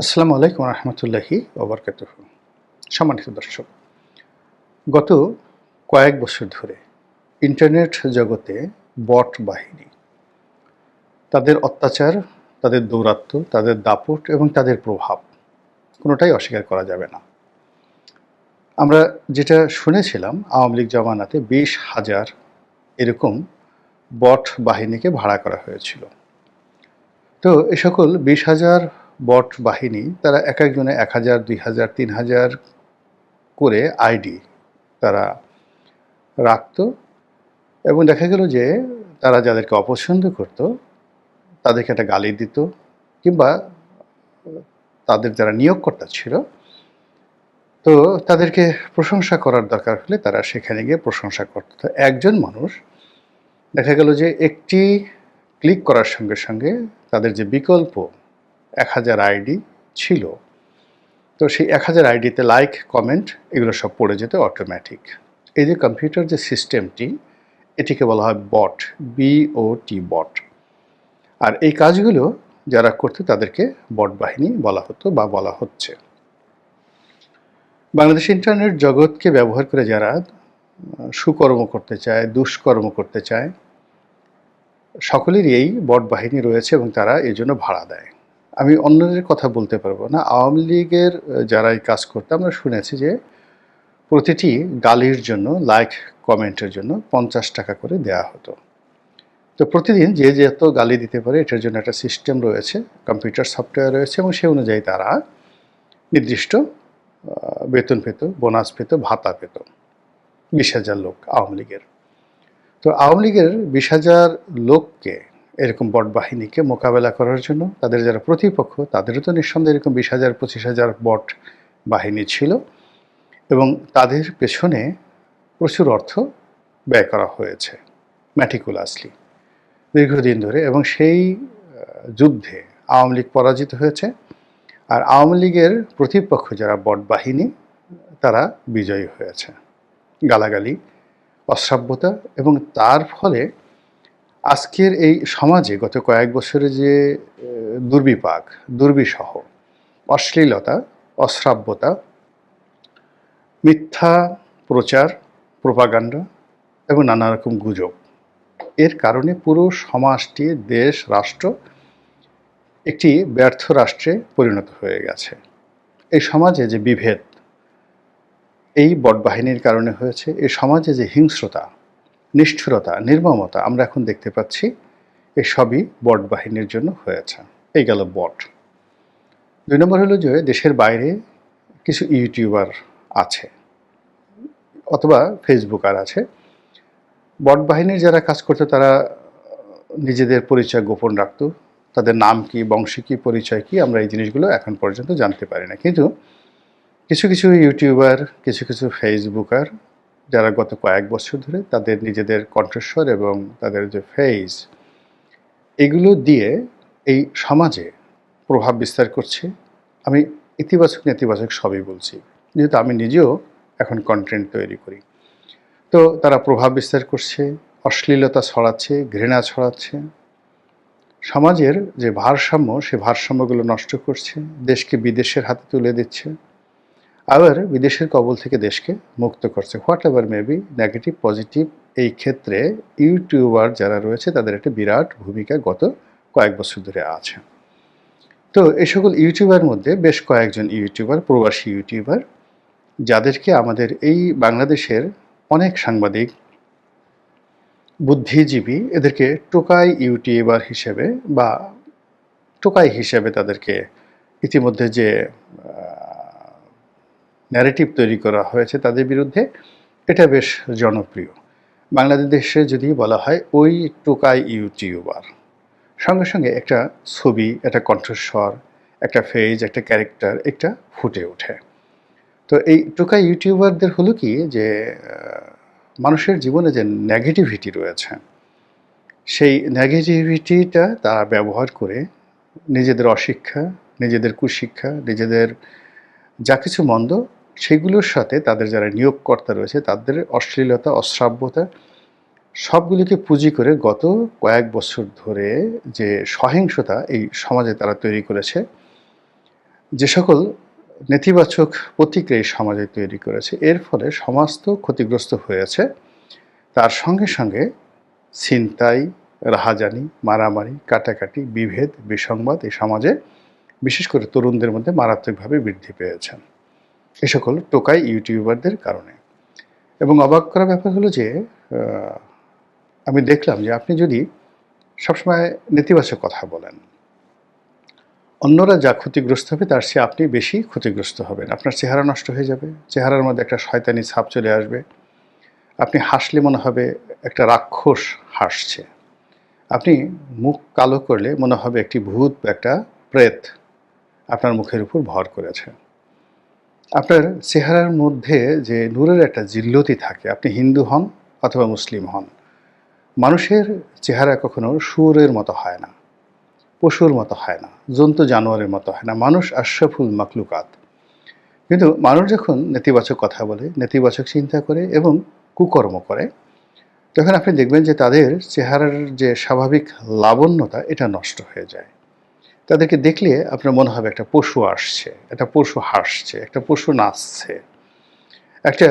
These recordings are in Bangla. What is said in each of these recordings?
আসসালামু আলাইকুম রহমতুল্লাহি ওবরকাত সম্মানিত দর্শক, গত কয়েক বছর ধরে ইন্টারনেট জগতে বট বাহিনী, তাদের অত্যাচার, তাদের দৌরাত্ম্য, তাদের দাপট এবং তাদের প্রভাব কোনোটাই অস্বীকার করা যাবে না। আমরা যেটা শুনেছিলাম, আওয়ামী লীগ জমানাতে বিশ হাজার এরকম বট বাহিনীকে ভাড়া করা হয়েছিল। তো এ সকল বিশ হাজার বট বাহিনী, তারা এক একজনে এক হাজার, দুই হাজার, তিন হাজার করে আইডি তারা রাখত এবং দেখা গেল যে তারা যাদেরকে অপছন্দ করত, তাদেরকে একটা গালি দিত কিংবা তাদের যারা নিয়োগকর্তা ছিল, তো তাদেরকে প্রশংসা করার দরকার হলে তারা সেখানে গিয়ে প্রশংসা করত। তো একজন মানুষ দেখা গেল যে একটি ক্লিক করার সঙ্গে সঙ্গে তাদের যে বিকল্প এক হাজার আইডি ছিল। তো সেই এক হাজার আইডিতে লাইক কমেন্ট এগুলো সব পড়ে যেত অটোমেটিক এই যে কম্পিউটার যে সিস্টেমটি এটিকে বলা হয় বট বিওটি বট আর এই কাজগুলো যারা করতো তাদেরকে বট বাহিনী বলা হতো বা বলা হচ্ছে। বাংলাদেশ ইন্টারনেট জগৎকে ব্যবহার করে যারা সুকর্ম করতে চায়, দুষ্কর্ম করতে চায়, সকলেরই এই বট বাহিনী রয়েছে এবং তারা এই জন্য ভাড়া দেয়। আমি অন্যদের কথা বলতে পারব না। আওয়ামী লীগের যারা এই কাজ করতে, আমরা শুনেছি যে প্রতিটি গালির জন্য লাইক কমেন্টের জন্য পঞ্চাশ টাকা করে দেয়া হতো। তো প্রতিদিন যে যত গালি দিতে পারে, এটার জন্য একটা সিস্টেম রয়েছে কম্পিউটার সফটওয়্যার রয়েছে এবং সে অনুযায়ী তারা নির্দিষ্ট বেতন পেত বোনাস পেত, ভাতা পেত। বিশ হাজার লোক আওয়ামী লীগের। তো আওয়ামী লীগের বিশ হাজার লোককে এরকম বট বাহিনীকে মোকাবেলা করার জন্য তাদের যারা প্রতিপক্ষ, তাদেরও তো নিঃসন্দেহে এরকম বিশ হাজার, পঁচিশ হাজার বট বাহিনী ছিল এবং তাদের পেছনে প্রচুর অর্থ ব্যয় করা হয়েছে ম্যাটিকুলাসলি দীর্ঘদিন ধরে এবং সেই যুদ্ধে আওয়ামী লীগ পরাজিত হয়েছে আর আওয়ামী লীগের প্রতিপক্ষ যারা বট বাহিনী, তারা বিজয়ী হয়েছে। গালাগালি, অশ্রাব্যতা এবং তার ফলে আজকের এই সমাজে গত কয়েক বছরে যে দুর্বিপাক দুর্বিসহ অশ্লীলতা, অশ্রাব্যতা, মিথ্যা প্রচার, প্রোপাগান্ডা এবং নানা রকম গুজব, এর কারণে পুরো সমাজটি দেশ, রাষ্ট্র একটি ব্যর্থ রাষ্ট্রে পরিণত হয়ে গেছে। এই সমাজে যে বিভেদ, এই বটবাহিনীর কারণে হয়েছে, এই সমাজে যে হিংস্রতা নিষ্ঠুরতা, নির্মমতা আমরা এখন দেখতে পাচ্ছি এই সবই বট বাহিনীর জন্য হয়েছে। এই গেল বট। দুই নম্বর হলো যে দেশের বাইরে কিছু ইউটিউবার আছে অথবা ফেসবুকার আছে। বট বাহিনীর যারা কাজ করতো তারা নিজেদের পরিচয় গোপন রাখত। তাদের নাম কি, বংশ কী, পরিচয় কি আমরা এই জিনিসগুলো এখন পর্যন্ত জানতে পারি না। কিন্তু কিছু কিছু ইউটিউবার, কিছু কিছু ফেসবুকার যারা গত কয়েক বছর ধরে তাদের নিজেদের কণ্ঠস্বর এবং তাদের যে ফেস এগুলো দিয়ে এই সমাজে প্রভাব বিস্তার করছে। আমি ইতিবাচক, নেতিবাচক সবই বলছি। যেহেতু আমি নিজেও এখন কন্টেন্ট তৈরি করি। তো তারা প্রভাব বিস্তার করছে, অশ্লীলতা ছড়াচ্ছে, ঘৃণা ছড়াচ্ছে। সমাজের যে ভারসাম্য, সে ভারসাম্যগুলো নষ্ট করছে, দেশকে বিদেশের হাতে তুলে দিচ্ছে। আবার বিদেশের কবল থেকে দেশকে মুক্ত করছে। Whatever maybe negative positive এই ক্ষেত্রে ইউটিউবার যারা রয়েছে, তাদের একটা বিরাট ভূমিকা গত কয়েক বছর ধরে আছে। তো এই সকল ইউটিউবার মধ্যে বেশ কয়েকজন ইউটিউবার, প্রবাসী ইউটিউবার, যাদেরকে আমাদের এই বাংলাদেশের অনেক সাংবাদিক, বুদ্ধিজীবী, এদেরকে টোকাই ইউটিউবার হিসেবে বা টোকাই হিসেবে তাদেরকে ইতিমধ্যে যে ন্যারেটিভ তৈরি করা হয়েছে তাদের বিরুদ্ধে, এটা বেশ জনপ্রিয়। বাংলাদেশে যদি বলা হয় ওই টোকাই ইউটিউবার। সঙ্গে সঙ্গে একটা ছবি, একটা কণ্ঠস্বর, একটা ফেজ একটা ক্যারেক্টার একটা ফুটে ওঠে। তো এই টোকাই ইউটিউবারদের হলো কি যে মানুষের জীবনে যে নেগেটিভিটি রয়েছে, সেই নেগেটিভিটিটা তারা ব্যবহার করে নিজেদের অশিক্ষা, নিজেদের কুশিক্ষা, নিজেদের যা কিছু মন্দ সেগুলোর সাথে তাদের যারা নিয়োগকর্তা রয়েছে, তাদের অশ্লীলতা, অশ্রাব্যতা সবগুলিকে পুঁজি করে গত কয়েক বছর ধরে যে সহিংসতা এই সমাজে তারা তৈরি করেছে, যে সকল নেতিবাচক প্রতিক্রিয়া এই সমাজে তৈরি করেছে, এর ফলে সমাজ তো ক্ষতিগ্রস্ত হয়েছে তার সঙ্গে সঙ্গে ছিনতাই, রাহাজানি, মারামারি, কাটাকাটি, বিভেদ, বিসংবাদ এই সমাজে বিশেষ করে তরুণদের মধ্যে মারাত্মকভাবে বৃদ্ধি পেয়েছেন এ সকল টোকাই ইউটিউবারদের কারণে। এবং অবাক করা ব্যাপার হলো যে আমি দেখলাম যে আপনি যদি সবসময় নেতিবাচক কথা বলেন, অন্যরা যা ক্ষতিগ্রস্ত হবে তার চেয়ে আপনি বেশি ক্ষতিগ্রস্ত হবেন। আপনার চেহারা নষ্ট হয়ে যাবে, চেহারার মধ্যে একটা শয়তানি ছাপ চলে আসবে, আপনি হাসলে মনে হবে একটা রাক্ষস হাসছে। আপনি মুখ কালো করলে মনে হবে একটি ভূত বা একটা প্রেত আপনার মুখের উপর ভর করেছে। আপনার চেহারার মধ্যে যে নূরের একটা জিল্লতি থাকে, আপনি হিন্দু হন অথবা মুসলিম হন, মানুষের চেহারা কখনো সুরের মতো হয় না, পশুর মতো হয় না, জন্তু জানোয়ারের মতো হয় না, মানুষ আশরাফুল মাকলুকাত কিন্তু মানুষ যখন নেতিবাচক কথা বলে, নেতিবাচক চিন্তা করে এবং কুকর্ম করে, তখন আপনি দেখবেন যে তাদের চেহারার যে স্বাভাবিক লাবণ্যতা, এটা নষ্ট হয়ে যায়। তাদেরকে দেখলে আপনার মনে হবে একটা পশু আসছে, একটা পশু হাসছে, একটা পশু নাচছে। একটা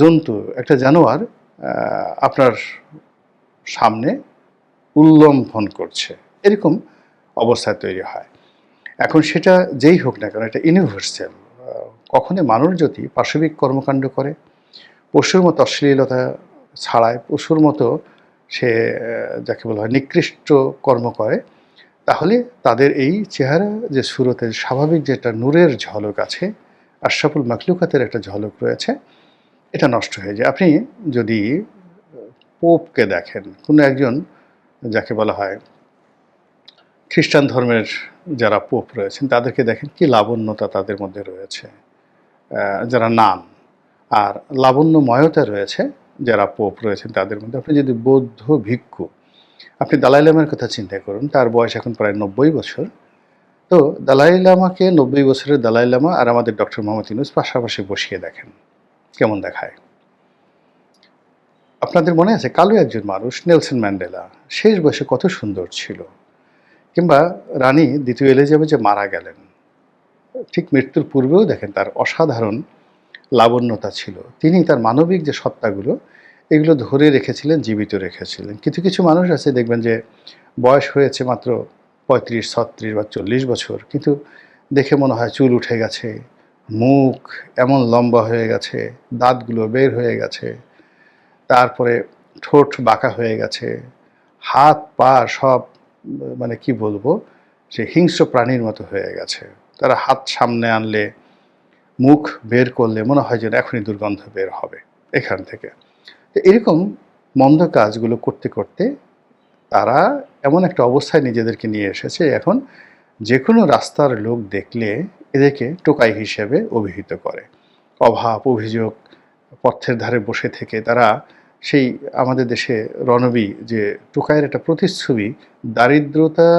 জন্তু, একটা জানোয়ার আপনার সামনে উল্লম্ফন করছে। এরকম অবস্থা তৈরি হয়। এখন সেটা যেই হোক না কেন, এটা ইউনিভার্সাল কখনো মানুষ যদি পাশবিক কর্মকাণ্ড করে, পশুর মতো অশ্লীলতা ছাড়ায়, পশুর মতো সে যাকে বলা হয় নিকৃষ্ট কর্ম করে তাহলে তাদের এই চেহারা যে সুরতের স্বাভাবিক যেটা নূরের ঝলক আছে, আশরাফুল মাকলুকাতের একটা ঝলক রয়েছে, এটা নষ্ট হয়ে যায়। আপনি যদি পোপকে দেখেন, কোনো একজন যাকে বলা হয় খ্রিস্টান ধর্মের যারা পোপ রয়েছেন, তাদেরকে দেখেন কি লাবণ্যতা তাদের মধ্যে রয়েছে। যারা নান আর লাবণ্যময়তা রয়েছে, যারা পোপ রয়েছেন তাদের মধ্যে। আপনি যদি বৌদ্ধ ভিক্ষু আপনি দালাই লামার কথা চিন্তা করুন, তার বয়স এখন প্রায় নব্বই বছর। তো দালাই লামাকে নব্বই বছরের দালাই লামা আর আমাদের ডক্টর মোহাম্মদ ইউনুস পাশাপাশি বসিয়ে দেখেন, কেমন দেখায়? আপনাদের মনে আছে কালো একজন মানুষ, নেলসন ম্যান্ডেলা, শেষ বয়সে কত সুন্দর ছিল। কিংবা রানী দ্বিতীয় এলিজাবেথ মারা গেলেন, ঠিক মৃত্যুর পূর্বেও দেখেন তার অসাধারণ লাবণ্যতা ছিল। তিনি তার মানবিক যে সত্তাগুলো এগুলো ধরে রেখেছিলেন, জীবিত রেখেছিলেন। কিছু কিছু মানুষ আছে, দেখবেন যে বয়স হয়েছে মাত্র পঁয়ত্রিশ, ছত্রিশ বা চল্লিশ বছর, কিন্তু দেখে মনে হয় চুল উঠে গেছে, মুখ এমন লম্বা হয়ে গেছে, দাঁতগুলো বের হয়ে গেছে, তারপরে ঠোঁট বাঁকা হয়ে গেছে, হাত, পা সব মানে কি বলব যে হিংস্র প্রাণীর মতো হয়ে গেছে। তারা হাত সামনে আনলে, মুখ বের করলে মনে হয় যেন এখনই দুর্গন্ধ বের হবে এখান থেকে। তো এরকম মন্দ কাজগুলো করতে করতে তারা এমন একটা অবস্থায় নিজেদেরকে নিয়ে এসেছে। এখন যে কোনো রাস্তার লোক দেখলে এদেরকে টোকাই হিসেবে অভিহিত করে। অভাব, অভিযোগ, পথের ধারে বসে থেকে তারা সেই আমাদের দেশে রণবী যে টোকাইয়ের একটা প্রতিচ্ছবি দারিদ্রতা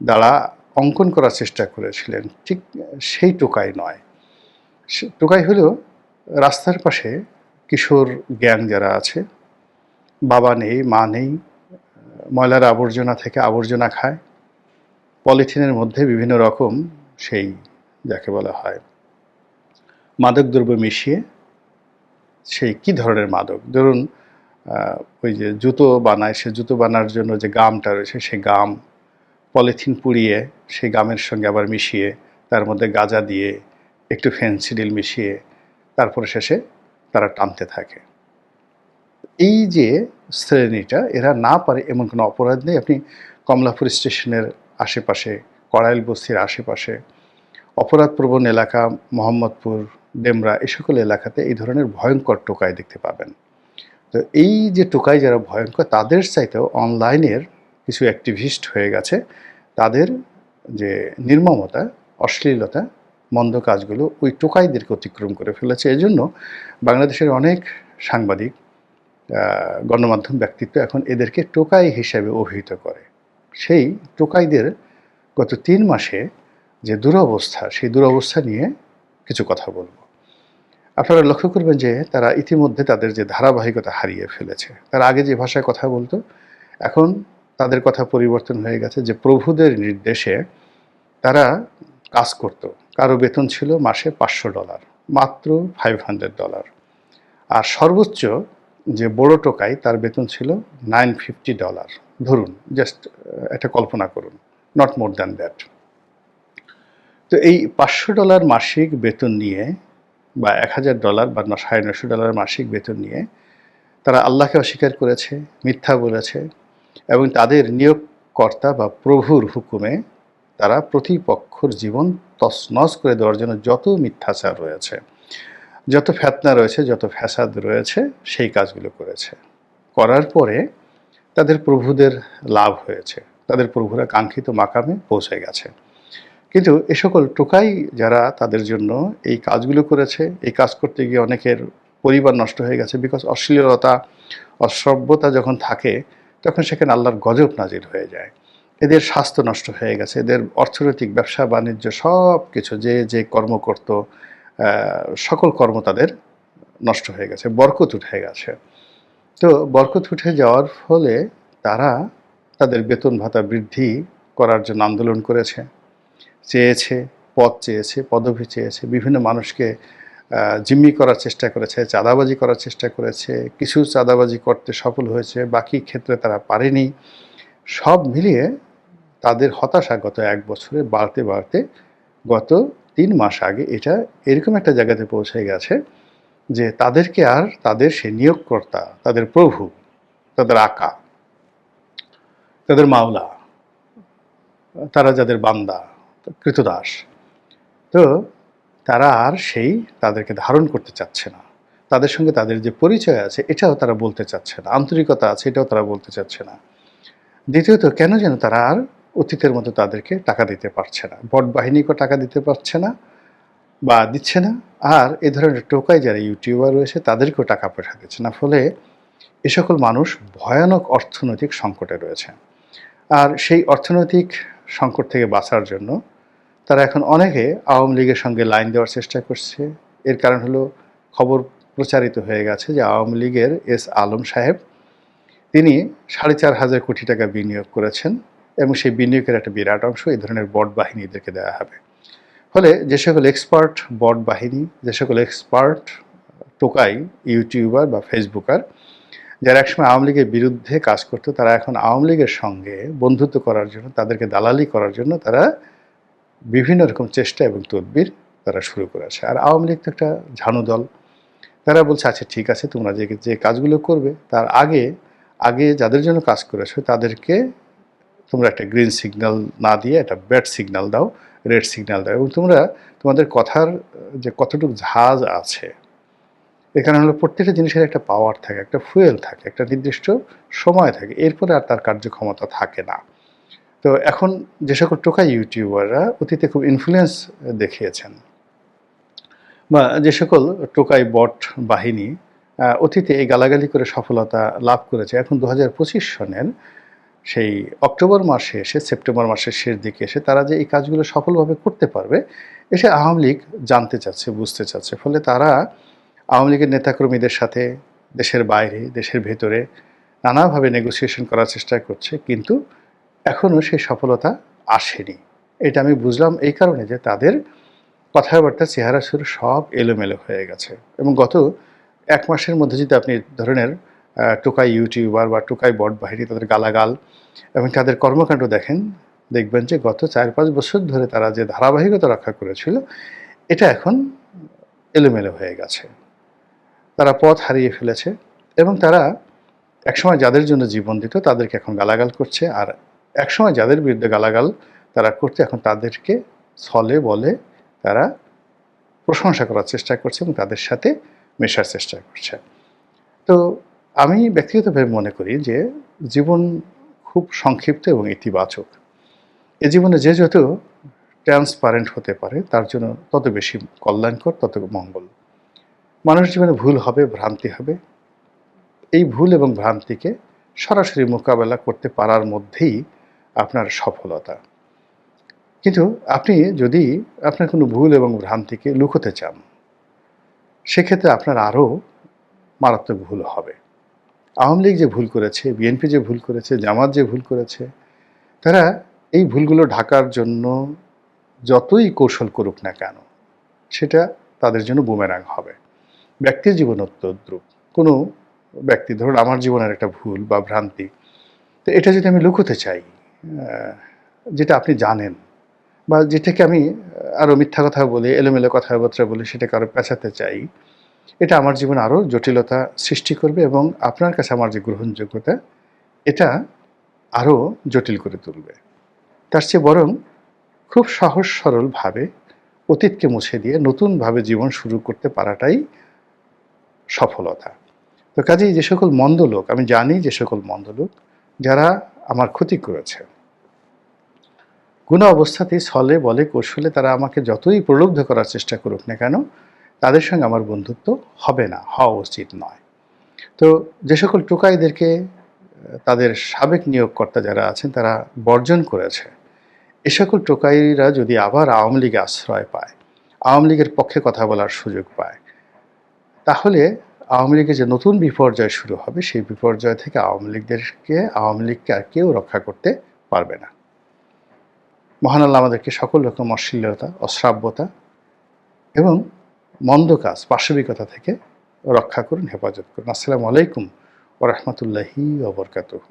দ্বারা অঙ্কন করার চেষ্টা করেছিলেন, ঠিক সেই টোকাই নয়। টোকাই হলো রাস্তার পাশে কিশোর গ্যাং যারা আছে, বাবা নেই, মা নেই, ময়লার আবর্জনা থেকে আবর্জনা খায়, পলিথিনের মধ্যে বিভিন্ন রকম সেই যাকে বলা হয় মাদকদ্রব্য মিশিয়ে সেই কি ধরনের মাদক? ধরুন ওই যে জুতো বানায়, সে জুতো বানার জন্য যে গামটা রয়েছে, সেই গাম পলিথিন পুড়িয়ে সেই গামের সঙ্গে আবার মিশিয়ে তার মধ্যে গাঁজা দিয়ে একটু ফেন্সিডিল মিশিয়ে তারপরে শেষে তারা টানতে থাকে। এই যে শ্রেণীটা, এরা না পারে এমন কোনো অপরাধ নেই। আপনি কমলাপুর স্টেশনের আশেপাশে, কড়াইল বস্তির আশেপাশে, অপরাধপ্রবণ এলাকা, মোহাম্মদপুর, ডেমরা, এ সকল এলাকাতে এই ধরনের ভয়ঙ্কর টোকাই দেখতে পাবেন। তো এই যে টোকাই যারা ভয়ঙ্কর, তাদের চাইতেও অনলাইনের কিছু অ্যাক্টিভিস্ট হয়ে গেছে। তাদের যে নির্মমতা, অশ্লীলতা মন্দ কাজগুলো ওই টোকাইদেরকে অতিক্রম করে ফেলেছে। এজন্য বাংলাদেশের অনেক সাংবাদিক গণমাধ্যম ব্যক্তিত্ব এখন এদেরকে টোকাই হিসাবে অভিহিত করে। সেই টোকাইদের গত তিন মাসে যে দুরবস্থা, সেই দুরবস্থা নিয়ে কিছু কথা বলব। আপনারা লক্ষ্য করবেন যে তারা ইতিমধ্যে তাদের যে ধারাবাহিকতা হারিয়ে ফেলেছে। তারা আগে যে ভাষায় কথা বলতো, এখন তাদের কথা পরিবর্তন হয়ে গেছে যে প্রভুদের নির্দেশে তারা কাজ করত। কারও বেতন ছিল মাসে পাঁচশো ডলার, মাত্র ফাইভ হান্ড্রেড ডলার আর সর্বোচ্চ যে বড় টোকাই তার বেতন ছিল নাইন ফিফটি ডলার ধরুন জাস্ট এটা কল্পনা করুন নট মোর দ্যান দ্যাট তো এই পাঁচশো ডলার মাসিক বেতন নিয়ে বা এক হাজার ডলার বা সাড়ে নশো ডলার মাসিক বেতন নিয়ে তারা আল্লাহকে অস্বীকার করেছে, মিথ্যা বলেছে এবং তাদের নিয়োগকর্তা বা প্রভুর হুকুমে তারা প্রতিপক্ষর জীবন তছনছ করে দেওয়ার জন্য যত মিথ্যাচার রয়েছে, যত ফ্যাতনা রয়েছে, যত ফ্যাসাদ রয়েছে, সেই কাজগুলো করেছে। করার পরে তাদের প্রভুদের লাভ হয়েছে, তাদের প্রভুরা কাঙ্ক্ষিত মাকামে পৌঁছে গেছে। কিন্তু এ সকল টোকাই যারা তাদের জন্য এই কাজগুলো করেছে, এই কাজ করতে গিয়ে অনেকের পরিবার নষ্ট হয়ে গেছে বিকজ অশ্লীলতা, অসভ্যতা যখন থাকে, তখন সেখানে আল্লাহর গজব নাজির হয়ে যায়। এদের স্বাস্থ্য নষ্ট হয়ে গেছে, এদের অর্থনৈতিক, ব্যবসা, বাণিজ্য সব কিছু, যে যে কর্ম করত সকল কর্ম তাদের নষ্ট হয়ে গেছে, বরকত উঠে গেছে। তো বরকত উঠে যাওয়ার ফলে তারা তাদের বেতন ভাতা বৃদ্ধি করার জন্য আন্দোলন করেছে। চেয়েছে, পদ চেয়েছে, পদবি চেয়েছে, বিভিন্ন মানুষকে জিম্মি করার চেষ্টা করেছে, চাঁদাবাজি করার চেষ্টা করেছে, কিছু চাঁদাবাজি করতে সফল হয়েছে, বাকি ক্ষেত্রে তারা পারেনি। সব মিলিয়ে তাদের হতাশা গত এক বছরে বাড়তে বাড়তে গত তিন মাস আগে এটা এরকম একটা জায়গাতে পৌঁছে গেছে যে তাদেরকে আর তাদের সে নিয়োগকর্তা, তাদের প্রভু, তাদের আকা, তাদের মাওলা, তারা যাদের বান্দা, কৃতদাস, তো তারা আর সেই তাদেরকে ধারণ করতে চাচ্ছে না। তাদের সঙ্গে তাদের যে পরিচয় আছে এটাও তারা বলতে চাচ্ছে না। আন্তরিকতা আছে এটাও তারা বলতে চাচ্ছে না। দ্বিতীয়ত কেন যেন তারা আর অতীতের মতো তাদেরকে টাকা দিতে পারছে না। বট বাহিনীকেও টাকা দিতে পারছে না বা দিচ্ছে না। আর এ ধরনের টোকাই যারা ইউটিউবার রয়েছে, তাদেরকেও টাকা পয়সা দিচ্ছে না। ফলে এ সকল মানুষ ভয়ানক অর্থনৈতিক সংকটে রয়েছে। আর সেই অর্থনৈতিক সংকট থেকে বাঁচার জন্য তারা এখন অনেকে আওয়ামী লীগের সঙ্গে লাইন দেওয়ার চেষ্টা করছে। এর কারণ হলো খবর প্রচারিত হয়ে গেছে যে আওয়ামী লীগের এস আলম সাহেব, তিনি সাড়ে চার হাজার কোটি টাকা বিনিয়োগ করেছেন। এবং সেই বিনিয়োগের একটা বিরাট অংশ এই ধরনের বট বাহিনীদেরকে দেওয়া হবে। ফলে যে সকল এক্সপার্ট বট বাহিনী, যে সকল এক্সপার্ট টোকাই ইউটিউবার বা ফেসবুকার যারা একসময় আওয়ামী লীগের বিরুদ্ধে কাজ করতো, তারা এখন আওয়ামী লীগের সঙ্গে বন্ধুত্ব করার জন্য, তাদেরকে দালালি করার জন্য তারা বিভিন্ন রকম চেষ্টা এবং তদবির তারা শুরু করেছে। আর আওয়ামী লীগ তো একটা ঝানু দল। তারা বলছে আচ্ছা ঠিক আছে, তোমরা যে যে কাজগুলো করবে, তার আগে আগে যাদের জন্য কাজ করেছ, তাদেরকে তোমরা একটা গ্রিন সিগন্যাল না দিয়ে একটা ব্যাড সিগন্যাল দাও রেড সিগন্যাল দাও এবং তোমরা তোমাদের কথার, যে কতটুকু ঝাঁজ আছে, এখানে হলো প্রত্যেকটা জিনিসের একটা পাওয়ার থাকে, একটা ফুয়েল থাকে, একটা নির্দিষ্ট সময় থাকে, এরপরে আর তার কার্যক্ষমতা থাকে না। তো এখন যে সকল টোকা ইউটিউবাররা অতীতে খুব ইনফ্লুয়েন্স দেখিয়েছেন বা যে সকল টোকাই বট বাহিনী অতীতে এই গালাগালি করে সফলতা লাভ করেছে। এখন দু হাজার পঁচিশ সনের সেই অক্টোবর মাসে এসে, সেপ্টেম্বর মাসের শেষ দিকে এসে তারা যে এই কাজগুলো সফলভাবে করতে পারবে, এসে আওয়ামী লীগ জানতে চাচ্ছে, বুঝতে চাচ্ছে। ফলে তারা আওয়ামী লীগের নেতাকর্মীদের সাথে, দেশের বাইরে, দেশের ভেতরে নানাভাবে নেগোসিয়েশন করার চেষ্টা করছে, কিন্তু এখনও সেই সফলতা আসেনি। এটা আমি বুঝলাম এই কারণে যে তাদের কথাবার্তা, চেহারা সুর সব এলোমেলো হয়ে গেছে। এবং গত এক মাসের মধ্যে যদি আপনি ধরনের টোকাই ইউটিউবার বা টোকাই বট বাহিনী তাদের গালাগাল এবং তাদের কর্মকাণ্ড দেখেন, দেখবেন যে গত চার পাঁচ বছর ধরে তারা যে ধারাবাহিকতা রক্ষা করেছিল, এটা এখন এলোমেলো হয়ে গেছে। তারা পথ হারিয়ে ফেলেছে এবং তারা একসময় যাদের জন্য জীবন দিত তাদেরকে এখন গালাগাল করছে আর একসময় যাদের বিরুদ্ধে গালাগাল তারা করতে এখন তাদেরকে ছলে বলে তারা প্রশংসা করার চেষ্টা করছে এবং তাদের সাথে মেশার চেষ্টা করছে। তো আমি ব্যক্তিগতভাবে মনে করি যে জীবন খুব সংক্ষিপ্ত এবং ইতিবাচক। এ জীবনে যে যত ট্রান্সপারেন্ট হতে পারে, তার জন্য তত বেশি কল্যাণকর, তত মঙ্গল। মানুষ জীবনে ভুল হবে, ভ্রান্তি হবে। এই ভুল এবং ভ্রান্তিকে সরাসরি মোকাবেলা করতে পারার মধ্যেই আপনার সফলতা। কিন্তু আপনি যদি আপনার কোনো ভুল এবং ভ্রান্তিকে লুকোতে চান, সেক্ষেত্রে আপনার আরও মারাত্মক ভুল হবে। আওয়ামী লীগ যে ভুল করেছে, বিএনপি যে ভুল করেছে, জামাত যে ভুল করেছে, তারা এই ভুলগুলো ঢাকার জন্য যতই কৌশল করুক না কেন, সেটা তাদের জন্য বুমেরাং হবে। ব্যক্তির জীবন অত্যদ্রুপ। কোনো ব্যক্তি, ধরুন আমার জীবনের একটা ভুল বা ভ্রান্তি, তো এটা যদি আমি লুকোতে চাই যেটা আপনি জানেন, বা যেটাকে আমি আরও মিথ্যা কথা বলি, এলোমেলো কথাবার্তা বলি, সেটাকে আরও পেঁচাতে চাই এটা আমার জীবনে আরও জটিলতা সৃষ্টি করবে এবং আপনার কাছে আমার যে গ্রহণযোগ্যতা, এটা আরও জটিল করে তুলবে। তার চেয়ে বরং খুব সহজ সরলভাবে অতীতকে মুছে দিয়ে নতুনভাবে জীবন শুরু করতে পারাটাই সফলতা। তো কাজেই যে সকল মন্দ লোক, আমি জানি যে সকল মন্দ লোক, যারা আমার ক্ষতি করেছে। কোনো অবস্থাতেই ছলে বলে কৌশলে তারা আমাকে যতই প্রলুব্ধ করার চেষ্টা করুক না কেন তাদের সঙ্গে আমার বন্ধুত্ব হবে না, হওয়া উচিত নয়। তো যে সকল টোকাইদেরকে তাদের সাবেক নিয়োগকর্তা যারা আছেন, তারা বর্জন করেছে। এ সকল টোকাইরা যদি আবার আওয়ামী লীগে আশ্রয় পায়, আওয়ামী লীগের পক্ষে কথা বলার সুযোগ পায়, তাহলে আওয়ামী লীগের যে নতুন বিপর্যয় শুরু হবে, সেই বিপর্যয় থেকে আওয়ামী লীগদেরকে, আওয়ামী লীগকে আর কেউ রক্ষা করতে পারবে না। মহান আল্লাহ আমাদেরকে সকল রকম অশ্লীলতা, অশ্রাব্যতা এবং মন্দ কাজ পাশবিকতা থেকে রক্ষা করুন হেফাজত করুন। আসসালামু আলাইকুম ওরহমতুল্লাহি ওবরকাতুহ